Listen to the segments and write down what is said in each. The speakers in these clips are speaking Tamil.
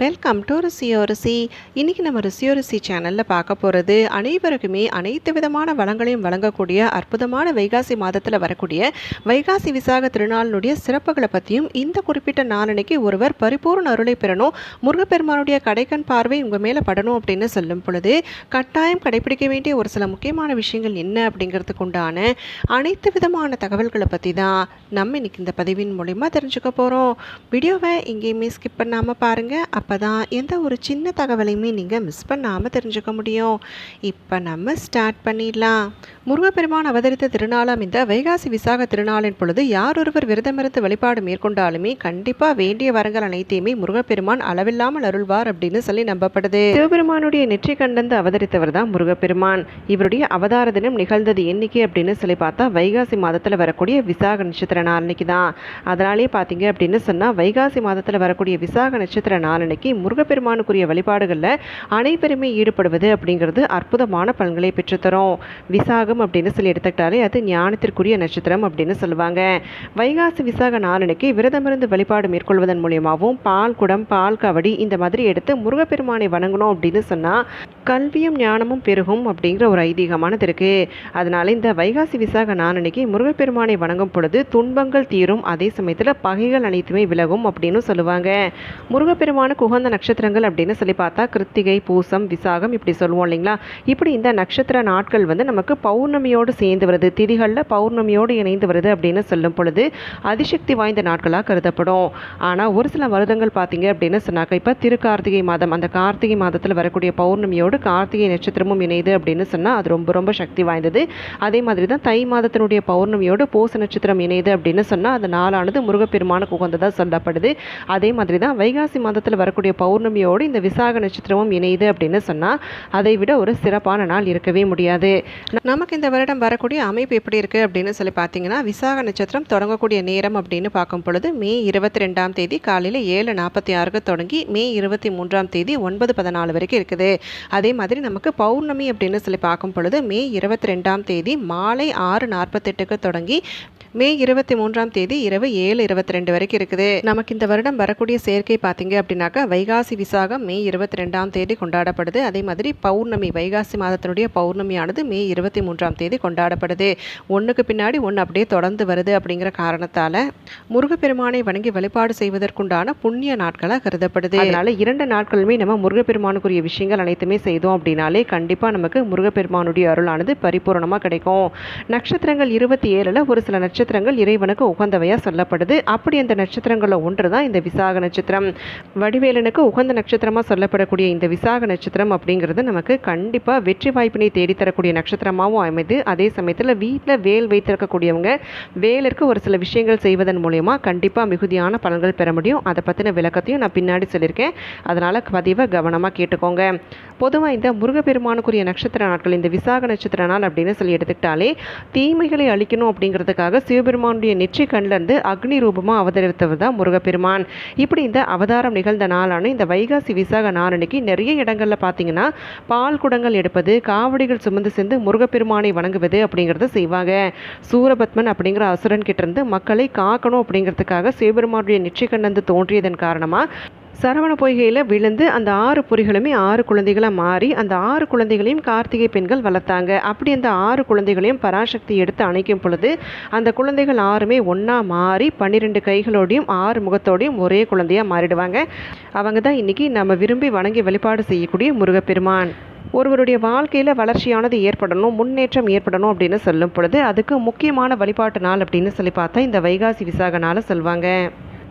வெல்கம் டு ருசியோ ருசி. இன்றைக்கி நம்ம ருசியோ ருசி சேனலில் பார்க்க போகிறது அனைவருக்குமே அனைத்து விதமான வளங்களையும் வழங்கக்கூடிய அற்புதமான வைகாசி மாதத்தில் வரக்கூடிய வைகாசி விசாக திருநாளினுடைய சிறப்புகளை பற்றியும் இந்த குறிப்பிட்ட நாளன்னைக்கு ஒருவர் பரிபூர்ண அருளை பெறணும். முருகப்பெருமானுடைய கடைக்கண் பார்வை உங்கள் மேலே படணும் அப்படின்னு சொல்லும் பொழுது கட்டாயம் கடைபிடிக்க வேண்டிய ஒரு சில முக்கியமான விஷயங்கள் என்ன அப்படிங்கிறதுக்கு உண்டான அனைத்து விதமான தகவல்களை பற்றி தான் நம்ம இன்னைக்கு இந்த பதிவின் மூலிமா தெரிஞ்சுக்க போகிறோம் வீடியோவை எங்கேயுமே ஸ்கிப் பண்ணாமல் பாருங்கள் அப்போ தான் எந்த ஒரு சின்ன தகவலையுமே நீங்கள் மிஸ் பண்ணாமல் தெரிஞ்சுக்க முடியும். இப்போ நம்ம ஸ்டார்ட் பண்ணிடலாம். முருகப்பெருமான் அவதரித்த திருநாளாம் இந்த வைகாசி விசாக திருநாளின் பொழுது யார் ஒருவர் விரதமிருந்து வழிபாடு மேற்கொண்டாலுமே கண்டிப்பாக வேண்டிய வரங்கள் அனைத்தையுமே முருகப்பெருமான் அளவில்லாமல் அருள்வார் அப்படின்னு சொல்லி நம்பப்படுது. சிவபெருமானுடைய நெற்றி கண்டந்து அவதரித்தவர் தான் முருகப்பெருமான். இவருடைய அவதார தினம் நிகழ்ந்தது என்னைக்கு அப்படின்னு சொல்லி பார்த்தா வைகாசி மாதத்தில் வரக்கூடிய விசாக நட்சத்திர நாள் அன்னைக்கு தான் அதனாலே பார்த்தீங்க அப்படின்னு சொன்னால் வைகாசி மாதத்தில் வரக்கூடிய விசாக நட்சத்திர நாள் அன்னைக்கு முருகப்பெருமானுக்குரிய வழிபாடுகளில் அனைவருமே ஈடுபடுவது அப்படிங்கிறது அற்புதமான பலன்களை பெற்றுத்தரும். விசாகம் அப்படின்னு சொல்லி எடுத்துக்கிட்டாலே அது ஞானத்திற்குரிய நட்சத்திரம் அப்படின்னு சொல்லுவாங்க. வைகாசி விசாக நாளனைக்கு விரதமிருந்து வழிபாடு மேற்கொள்வதன் மூலியமாகவும் பால் குடம் பால் கவடி இந்த மாதிரி எடுத்து முருகப்பெருமானை வணங்கணும் அப்படின்னு சொன்னால் கல்வியும் ஞானமும் பெருகும் அப்படிங்கிற ஒரு ஐதீகமானது இருக்கு. அதனால இந்த வைகாசி விசாக நாளன்னைக்கு முருகப்பெருமானை வணங்கும் பொழுது துன்பங்கள் தீரும் அதே சமயத்தில் பகைகள் அனைத்துமே விலகும் அப்படின்னு சொல்லுவாங்க. முருகப்பெருமானுக்கு உகந்த நட்சத்திரங்கள் அப்படின்னு சொல்லி பார்த்தா கிருத்திகை பூசம் விசாகம் இப்படி சொல்லுவோம் இல்லைங்களா? இப்படி இந்த நட்சத்திர நாட்கள் வந்து நமக்கு பௌர்ணமியோடு சேர்ந்து வருது. திதிகளில் பௌர்ணமியோடு இணைந்து வருது அப்படின்னு சொல்லும் பொழுது அதிசக்தி வாய்ந்த நாட்களாக கருதப்படும். ஆனால் ஒரு சில வருடங்கள் பார்த்தீங்க அப்படின்னு சொன்னாக்க இப்போ திருக்கார்த்திகை மாதம் அந்த கார்த்திகை மாதத்தில் வரக்கூடிய பௌர்ணமியோடு கார்த்திகை நட்சத்திரமும் இணையுது அப்படின்னு சொன்னால் அது ரொம்ப ரொம்ப சக்தி வாய்ந்தது. அதே மாதிரி தான் தை மாதத்தினுடைய பௌர்ணமியோடு பூச நட்சத்திரம் இணையுது அப்படின்னு சொன்னால் அந்த நாளானது முருகப்பெருமானுக்கு உகந்ததாக சொல்லப்படுது. அதே மாதிரி தான் வைகாசி மாதத்தில் வரக்கூடிய பௌர்ணமியோடு இந்த விசாக நட்சத்திரமும் இணையுது அப்படின்னு சொன்னால் அதை விட ஒரு சிறப்பான நாள் இருக்கவே முடியாது. நமக்கு இந்த வருடம் வரக்கூடிய அமைப்பு எப்படி இருக்குது அப்படின்னு சொல்லி பார்த்தீங்கன்னா விசாக நட்சத்திரம் தொடங்கக்கூடிய நேரம் அப்படின்னு பார்க்கும் பொழுது மே இருபத்தி ரெண்டாம் தேதி காலையில் ஏழு நாற்பத்தி ஆறுக்கு தொடங்கி மே இருபத்தி மூன்றாம் தேதி ஒன்பது பதினாலு வரைக்கும் இருக்குது. அதே மாதிரி நமக்கு பௌர்ணமி அப்படின்னு சொல்லி பார்க்கும் பொழுது மே இருபத்தி ரெண்டாம் தேதி மாலை ஆறு நாற்பத்தெட்டுக்கு தொடங்கி மே இருபத்தி மூன்றாம் தேதி இரவு ஏழு இருபத்தி ரெண்டு வரைக்கும் இருக்குது. நமக்கு இந்த வருடம் வரக்கூடிய சேர்க்கை பார்த்தீங்க அப்படின்னாக்கா வைகாசி விசாகம் மே இருபத்தி ரெண்டாம் தேதி கொண்டாடப்படுது. அதே மாதிரி பௌர்ணமி வைகாசி மாதத்தினுடைய பௌர்ணமியானது மே இருபத்தி மூன்றாம் தேதி கொண்டாடப்படுது. ஒன்றுக்கு பின்னாடி ஒன்று அப்படியே தொடர்ந்து வருது அப்படிங்கிற காரணத்தால் முருகப்பெருமானை வணங்கி வழிபாடு செய்வதற்குண்டான புண்ணிய நாட்களாக கருதப்படுது. அதனால இரண்டு நாட்களுமே நம்ம முருகப்பெருமானுக்குரிய விஷயங்கள் அனைத்துமே செய்தோம் அப்படின்னாலே கண்டிப்பாக நமக்கு முருகப்பெருமானுடைய அருளானது பரிபூரணமாக கிடைக்கும். நட்சத்திரங்கள் இருபத்தி ஏழில் ஒரு சில நட்சத்திரங்கள் இறைவனுக்கு உகந்தவையாக சொல்லப்படுது. அப்படி அந்த நட்சத்திரங்களில் ஒன்று தான் இந்த விசாக நட்சத்திரம். வடிவேலனுக்கு உகந்த நட்சத்திரமாக சொல்லப்படக்கூடிய இந்த விசாக நட்சத்திரம் அப்படிங்கிறது நமக்கு கண்டிப்பாக வெற்றி வாய்ப்பினை தேடித்தரக்கூடிய நட்சத்திரமாகவும் அமைது. அதே சமயத்தில் வீட்டில் வேல் வைத்திருக்கக்கூடியவங்க வேலிற்கு ஒரு சில விஷயங்கள் செய்வதன் மூலயமா கண்டிப்பாக மிகுதியான பலன்கள் பெற முடியும். அதை பற்றின விளக்கத்தையும் நான் பின்னாடி சொல்லியிருக்கேன். அதனால் பதிவை கவனமாக கேட்டுக்கோங்க. பொதுவாக இந்த முருகப்பெருமானுக்குரிய நட்சத்திர நாட்கள் இந்த விசாக நட்சத்திர நாள் அப்படின்னு சொல்லி எடுத்துக்கிட்டாலே தீமைகளை அழிக்கணும் அப்படிங்கிறதுக்காக சிவபெருமானுடைய நெற்றி கண்ணிலிருந்து அக்னி ரூபமாக அவதரித்தவர் தான் முருகப்பெருமான். இப்படி இந்த அவதாரம் நிகழ்ந்த நாளான இந்த வைகாசி விசாக நாளன்னைக்கு நிறைய இடங்களில் பார்த்தீங்கன்னா பால் குடங்கள் எடுப்பது காவடிகள் சுமந்து சேர்ந்து முருகப்பெருமானை வணங்குவது அப்படிங்கிறத செய்வாங்க. சூரபத்மன் அப்படிங்கிற அசுரன் கிட்ட இருந்து மக்களை காக்கணும் அப்படிங்கிறதுக்காக சிவபெருமானுடைய நெற்றி கண்ணந்து தோன்றியதன் காரணமாக சரவண பொய்கையில் விழுந்து அந்த ஆறு பொறிகளுமே ஆறு குழந்தைகளாக மாறி அந்த ஆறு குழந்தைகளையும் கார்த்திகை பெண்கள் வளர்த்தாங்க. அப்படி அந்த ஆறு குழந்தைகளையும் பராசக்தி எடுத்து அணைக்கும் பொழுது அந்த குழந்தைகள் ஆறுமே ஒன்றா மாறி பன்னிரெண்டு கைகளோடையும் ஆறு முகத்தோடையும் ஒரே குழந்தையாக மாறிடுவாங்க. அவங்க தான் இன்றைக்கி நம்ம விரும்பி வணங்கி வழிபாடு செய்யக்கூடிய முருகப்பெருமான். ஒருவருடைய வாழ்க்கையில் வளர்ச்சியானது ஏற்படணும் முன்னேற்றம் ஏற்படணும் அப்படின்னு சொல்லும் பொழுது அதுக்கு முக்கியமான வழிபாட்டு நாள் அப்படின்னு சொல்லி பார்த்தா இந்த வைகாசி விசாக நாளை சொல்லுவாங்க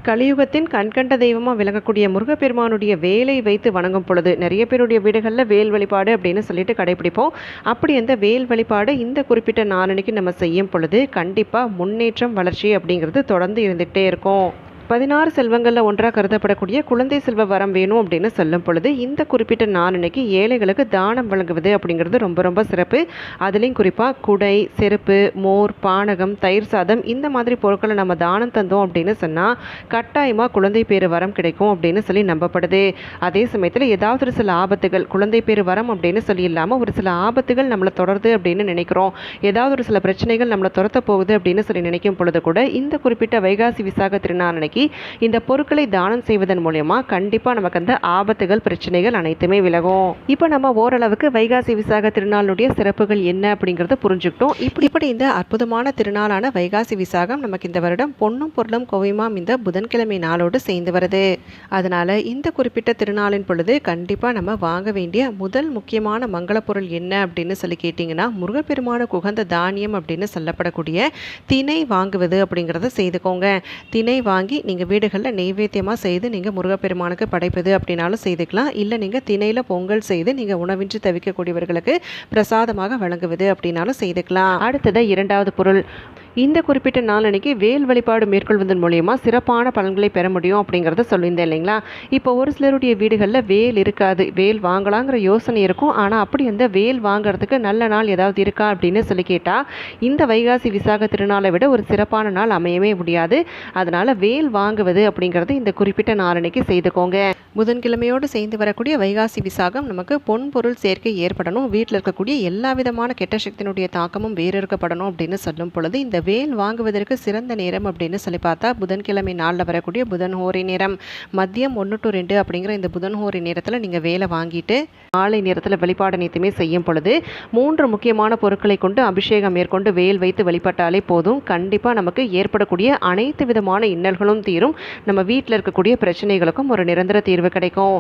கலியுகத்தின் கண்கண்ட தெய்வமாக விளங்கக்கூடிய முருகப்பெருமானுடைய வேலை வைத்து வணங்கும் பொழுது நிறைய பேருடைய வீடுகளில் வேல் வழிபாடு அப்படின்னு சொல்லிட்டு கடைபிடிப்போம். அப்படி அந்த வேல் வழிபாடு இந்த குறிப்பிட்ட நாளன்னைக்கு நம்ம செய்யும் பொழுது கண்டிப்பாக முன்னேற்றம் வளர்ச்சி அப்படிங்கிறது தொடர்ந்து இருந்துகிட்டே இருக்கும். பதினாறு செல்வங்களில் ஒன்றாக கருதப்படக்கூடிய குழந்தை செல்வ வரம் வேணும் அப்படின்னு சொல்லும் பொழுது இந்த குறிப்பிட்ட நாளன்னைக்கு ஏழைகளுக்கு தானம் வழங்குவது அப்படிங்கிறது ரொம்ப ரொம்ப சிறப்பு. அதுலேயும் குறிப்பாக குடை செருப்பு மோர் பானகம் தயிர் சாதம் இந்த மாதிரி பொருட்களை நம்ம தானம் தந்தோம் அப்படின்னு சொன்னால் கட்டாயமாக குழந்தை பேர் வரம் கிடைக்கும் அப்படின்னு சொல்லி நம்பப்படுது. அதே சமயத்தில் ஏதாவது ஒரு சில ஆபத்துகள் குழந்தை பேர் வரம் அப்படின்னு சொல்லி இல்லாமல் ஒரு சில ஆபத்துகள் நம்மளை தொடருது அப்படின்னு நினைக்கிறோம். ஏதாவது ஒரு சில பிரச்சனைகள் நம்மளை துரத்த போகுது அப்படின்னு சொல்லி நினைக்கும் பொழுது கூட இந்த குறிப்பிட்ட வைகாசி விசாக திருநாள் அன்னைக்கு இந்த பொருட்களை தானம் செய்வதன் மூலயமா கண்டிப்பாக நமக்கு அந்த ஆபத்துகள் பிரச்சனைகள் அனைத்துமே விலகும். இப்போ நம்ம ஓரளவுக்கு வைகாசி விசாக திருநாளுடைய சிறப்புகள் என்ன அப்படிங்கிறத புரிஞ்சுக்கிட்டோம். இப்படி இப்படி இந்த அற்புதமான திருநாளான வைகாசி விசாகம் நமக்கு இந்த வருடம் பொன்னும் பொருளும் கோவையுமாம் இந்த புதன்கிழமை நாளோடு சேர்ந்து வருது. அதனால இந்த குறிப்பிட்ட திருநாளின் பொழுது கண்டிப்பாக நம்ம வாங்க வேண்டிய முதல் முக்கியமான மங்கள பொருள் என்ன அப்படின்னு சொல்லி கேட்டிங்கன்னா முருகப்பெருமான குகந்த தானியம் அப்படின்னு சொல்லப்படக்கூடிய திணை வாங்குவது அப்படிங்கிறத செய்துக்கோங்க. திணை வாங்கி நீங்கள் வீடுகளில் நெய்வேத்தியமாக செய்து நீங்கள் முருகப்பெருமானுக்கு படைப்பது அப்படின்னாலும் செய்துக்கலாம். இல்லை நீங்கள் திணையில் பொங்கல் செய்து நீங்கள் உணவின்றி தவிக்கக்கூடியவர்களுக்கு பிரசாதமாக வழங்குவது அப்படின்னாலும் செய்துக்கலாம். அடுத்தது இரண்டாவது பொருள். இந்த குறிப்பிட்ட நாளன்னைக்கு வேல் வழிபாடு மேற்கொள்வதன் மூலியமாக சிறப்பான பலன்களை பெற முடியும் அப்படிங்கிறத சொல்லியிருந்தேன் இல்லைங்களா? இப்போ ஒரு சிலருடைய வீடுகளில் வேல் இருக்காது வேல் வாங்கலாங்கிற யோசனை இருக்கும். ஆனால் அப்படி அந்த வேல் வாங்குறதுக்கு நல்ல நாள் ஏதாவது இருக்கா அப்படின்னு சொல்லி கேட்டால் இந்த வைகாசி விசாக திருநாளை விட ஒரு சிறப்பான நாள் அமையவே முடியாது. அதனால் வேல் வாங்குவது அப்படிங்கிறது இந்த குறிப்பிட்ட நாளன்னைக்கு செய்துக்கோங்க. புதன்கிழமையோடு சேர்ந்து வரக்கூடிய வைகாசி விசாகம் நமக்கு பொன் பொருள் சேர்க்கை ஏற்படணும். வீட்டில் இருக்கக்கூடிய எல்லா விதமான கெட்ட சக்தியினுடைய தாக்கமும் வேறறுக்கப்படணும் அப்படின்னு சொல்லும் பொழுது இந்த வேல் வாங்குவதற்கு சிறந்த நேரம் அப்படின்னு சொல்லி பார்த்தா புதன்கிழமை நாளில் வரக்கூடிய புதன் ஹோரை நேரம். மதியம் ஒன்று டு ரெண்டு அப்படிங்கிற இந்த புதன் ஹோரை நேரத்தில் நீங்கள் வேலை வாங்கிட்டு மாலை நேரத்தில் வழிபாடு அனைத்துமே செய்யும் பொழுது மூன்று முக்கியமான பொருட்களை கொண்டு அபிஷேகம் மேற்கொண்டு வேல் வைத்து வழிபட்டாலே போதும். கண்டிப்பாக நமக்கு ஏற்படக்கூடிய அனைத்து விதமான இன்னல்களும் தீரும். நம்ம வீட்டில் இருக்கக்கூடிய பிரச்சனைகளுக்கும் ஒரு நிரந்தர தீர்வு கிடைக்கும்.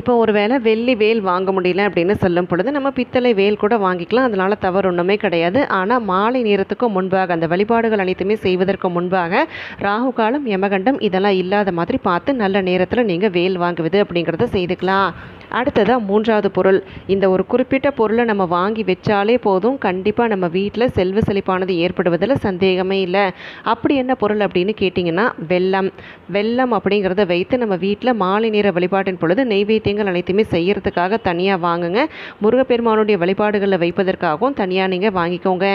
இப்போ ஒரு வேளை வெள்ளி வேல் வாங்க முடியல அப்படின்னு சொல்லும் பொழுது நம்ம பித்தளை வேல் கூட வாங்கிக்கலாம். அதனால தவறு ஒன்றுமே கிடையாது. ஆனால் மாலை நேரத்துக்கு முன்பாக அந்த வழிபாடுகள் அனைத்துமே செய்வதற்கு முன்பாக ராகு காலம் யமகண்டம் இதெல்லாம் இல்லாத மாதிரி பார்த்து நல்ல நேரத்தில் நீங்கள் வேல் வாங்குவது அப்படிங்கிறத செய்துக்கலாம். அடுத்ததாக மூன்றாவது பொருள். இந்த ஒரு குறிப்பிட்ட பொருளை நம்ம வாங்கி வச்சாலே போதும். கண்டிப்பாக நம்ம வீட்டில் செல்வ செழிப்பானது ஏற்படுவதில் சந்தேகமே இல்லை. அப்படி என்ன பொருள் அப்படின்னு கேட்டிங்கன்னா வெல்லம். வெல்லம் அப்படிங்கிறத வைத்து நம்ம வீட்டில் மாலை நேர வழிபாட்டின் பொழுது நெய்வேத்தியங்கள் அனைத்துமே செய்கிறதுக்காக தனியாக வாங்குங்க. முருகப்பெருமானுடைய வழிபாடுகளில் வைப்பதற்காகவும் தனியாக நீங்கள் வாங்கிக்கோங்க.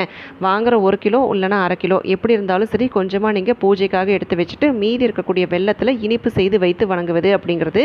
வாங்குகிற ஒரு கிலோ இல்லைன்னா அரை கிலோ எப்படி இருந்தாலும் சரி கொஞ்சமாக நீங்கள் பூஜைக்காக எடுத்து வச்சுட்டு மீதி இருக்கக்கூடிய வெள்ளத்தில் இனிப்பு செய்து வைத்து வணங்குவது அப்படிங்கிறது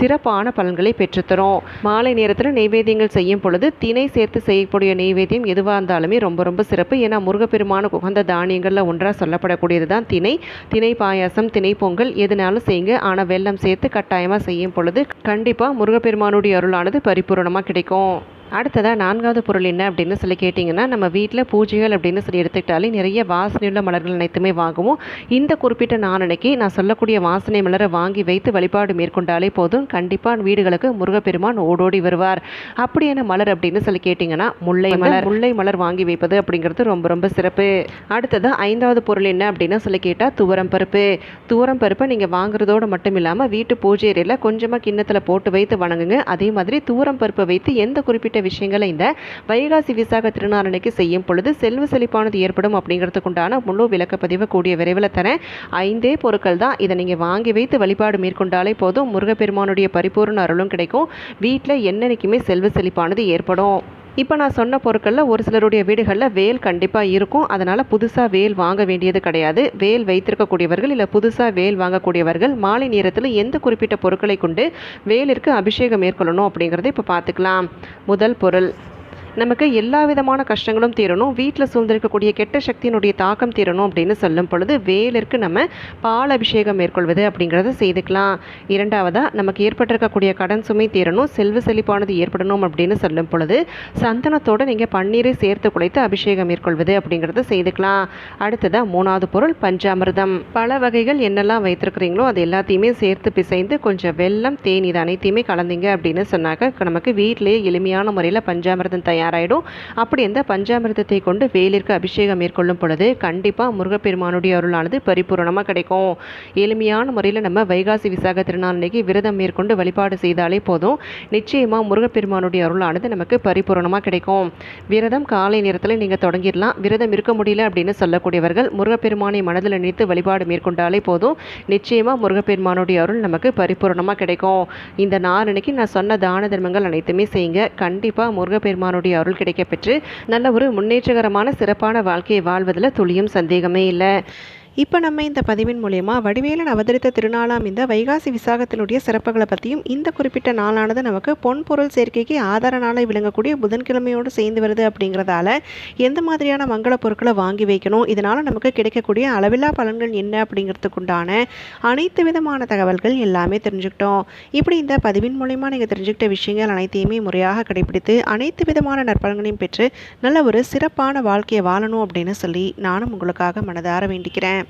சிறப்பான பலன்களை பெற்றுத்தரும் மாலை நேரத்தில் நெய்வேத்தியங்கள் செய்யும் பொழுது தினை சேர்த்து செய்யக்கூடிய நெய்வேத்தியம் எதுவாக இருந்தாலுமே ரொம்ப ரொம்ப சிறப்பு. ஏன்னா முருகப்பெருமான உகந்த தானியங்களில் ஒன்றாக சொல்லப்படக்கூடியது தான் திணை. திணை பாயாசம் திணை பொங்கல் எதுனாலும் செய்யுங்க. ஆனால் வெல்லம் சேர்த்து கட்டாயமாக செய்யும் பொழுது கண்டிப்பாக முருகப்பெருமானுடைய அருளானது பரிபூரணமாக கிடைக்கும். அடுத்ததாக நான்காவது பொருள் என்ன அப்படின்னு சொல்லி கேட்டிங்கன்னா நம்ம வீட்டில் பூஜைகள் அப்படின்னு சொல்லி எடுத்துக்கிட்டாலே நிறைய வாசனையுள்ள மலர்கள் அனைத்துமே வாங்குவோம். இந்த குறிப்பிட்ட நாளனைக்கு நான் சொல்லக்கூடிய வாசனை மலரை வாங்கி வைத்து வழிபாடு மேற்கொண்டாலே போதும். கண்டிப்பாக வீடுகளுக்கு முருகப்பெருமான் ஓடோடி வருவார். அப்படியான மலர் அப்படின்னு சொல்லி கேட்டிங்கன்னா முல்லை மலர். முல்லை மலர் வாங்கி வைப்பது அப்படிங்கிறது ரொம்ப ரொம்ப சிறப்பு. அடுத்ததாக ஐந்தாவது பொருள் என்ன அப்படின்னு சொல்லி கேட்டால் துவரம் பருப்பு. துவரம் பருப்பை நீங்கள் வாங்குறதோடு மட்டும் இல்லாமல் வீட்டு பூஜை அறையில் கொஞ்சமாக கிண்ணத்தில் போட்டு வைத்து வணங்குங்க. அதே மாதிரி துவரம் பருப்பை வைத்து எந்த குறிப்பிட்ட விஷயங்களை இந்த வைகாசி விசாக திருநாளனைக்கு செய்யும் பொழுது செல்வ செழிப்பானது ஏற்படும் அப்படிங்கிறதுக்குண்டான முழு விளக்கப்பதிவு கூடிய விரைவில் தரேன் ஐந்தே பொருட்கள் தான் இதை நீங்கள் வாங்கி வைத்து வழிபாடு மேற்கொண்டாலே போதும். முருகப்பெருமானுடைய பரிபூர்ண அருளும் கிடைக்கும். வீட்டில் என்னைக்குமே செல்வ செழிப்பானது ஏற்படும். இப்போ நான் சொன்ன பொருட்களில் ஒரு சிலருடைய வீடுகளில் வேல் கண்டிப்பாக இருக்கும். அதனால் புதுசாக வேல் வாங்க வேண்டியது கிடையாது. வேல் வைத்திருக்கக்கூடியவர்கள் இல்லை புதுசாக வேல் வாங்கக்கூடியவர்கள் மாலை நேரத்தில் எந்த குறிப்பிட்ட பொருட்களை கொண்டு வேலிற்கு அபிஷேகம் மேற்கொள்ளணும் அப்படிங்கிறத இப்போ பார்த்துக்கலாம். முதல் பொருள் நமக்கு எல்லா விதமான கஷ்டங்களும் தீரணும். வீட்டில் சூழ்ந்திருக்கக்கூடிய கெட்ட சக்தியினுடைய தாக்கம் தீரணும் அப்படின்னு சொல்லும் பொழுது வேலிற்கு நம்ம பால் அபிஷேகம் மேற்கொள்வது அப்படிங்கிறத செய்துக்கலாம். இரண்டாவதாக நமக்கு ஏற்பட்டிருக்கக்கூடிய கடன் சுமை தீரணும். செல்வ செழிப்பானது ஏற்படணும் அப்படின்னு சொல்லும் பொழுது சந்தனத்தோடு நீங்கள் பன்னீரை சேர்த்து குழைத்து அபிஷேகம் மேற்கொள்வது அப்படிங்கிறத செய்துக்கலாம். அடுத்ததாக மூணாவது பொருள் பஞ்சாமிர்தம். பல வகைகள் என்னெல்லாம் வைத்திருக்கிறீங்களோ அது எல்லாத்தையுமே சேர்த்து பிசைந்து கொஞ்சம் வெல்லம் தேன் இது அனைத்தையுமே கலந்தீங்க அப்படின்னு சொன்னாக்க நமக்கு வீட்டிலேயே எளிமையான முறையில் பஞ்சாமிர்தம் தயார் தயாராகிடும் அப்படி இந்த பஞ்சாமிர்தத்தை கொண்டு வேலிற்கு அபிஷேகம் மேற்கொள்ளும் பொழுது கண்டிப்பாக முருகப்பெருமானுடைய அருளானது பரிபூரணமாக கிடைக்கும். எளிமையான முறையில் நம்ம வைகாசி விசாக திருநாளைக்கு விரதம் மேற்கொண்டு வழிபாடு செய்தாலே போதும். நிச்சயமாக முருகப்பெருமானுடைய அருளானது நமக்கு பரிபூரணமாக கிடைக்கும். விரதம் காலை நேரத்தில் நீங்கள் தொடங்கிடலாம். விரதம் இருக்க முடியல அப்படின்னு சொல்லக்கூடியவர்கள் முருகப்பெருமானை மனதில் நினைத்து வழிபாடு மேற்கொண்டாலே போதும். நிச்சயமாக முருகப்பெருமானுடைய அருள் நமக்கு பரிபூரணமாக கிடைக்கும். இந்த நாளன்னைக்கு நான் சொன்ன தான தர்மங்கள் அனைத்துமே செய்யுங்க. கண்டிப்பாக முருகப்பெருமானுடைய அருள் கிடைக்க பெற்று நல்ல ஒரு முன்னேற்றகரமான சிறப்பான வாழ்க்கையை வாழ்வதில் துளியும் சந்தேகமே இல்லை. இப்போ நம்ம இந்த பதிவின் மூலயமா வடிவேலன் அவதரித்த திருநாளாம் இந்த வைகாசி விசாகத்தினுடைய சிறப்புகளை பற்றியும் இந்த குறிப்பிட்ட நாளானது நமக்கு பொன் பொருள் சேர்க்கைக்கு ஆதார நாளை விளங்கக்கூடிய புதன்கிழமையோடு சேர்ந்து வருது அப்படிங்கிறதால எந்த மாதிரியான மங்கள பொருட்களை வாங்கி வைக்கணும் இதனால் நமக்கு கிடைக்கக்கூடிய அளவில்லா பலன்கள் என்ன அப்படிங்கிறதுக்குண்டான அனைத்து விதமான தகவல்கள் எல்லாமே தெரிஞ்சுக்கிட்டோம். இப்படி இந்த பதிவின் மூலயமா நீங்கள் தெரிஞ்சுக்கிட்ட விஷயங்கள் அனைத்தையுமே முறையாக கடைபிடித்து அனைத்து விதமான நற்பலன்களையும் பெற்று நல்ல ஒரு சிறப்பான வாழ்க்கையை வாழணும் அப்படின்னு சொல்லி நானும் உங்களுக்காக மனதார வேண்டிக்கிறேன்.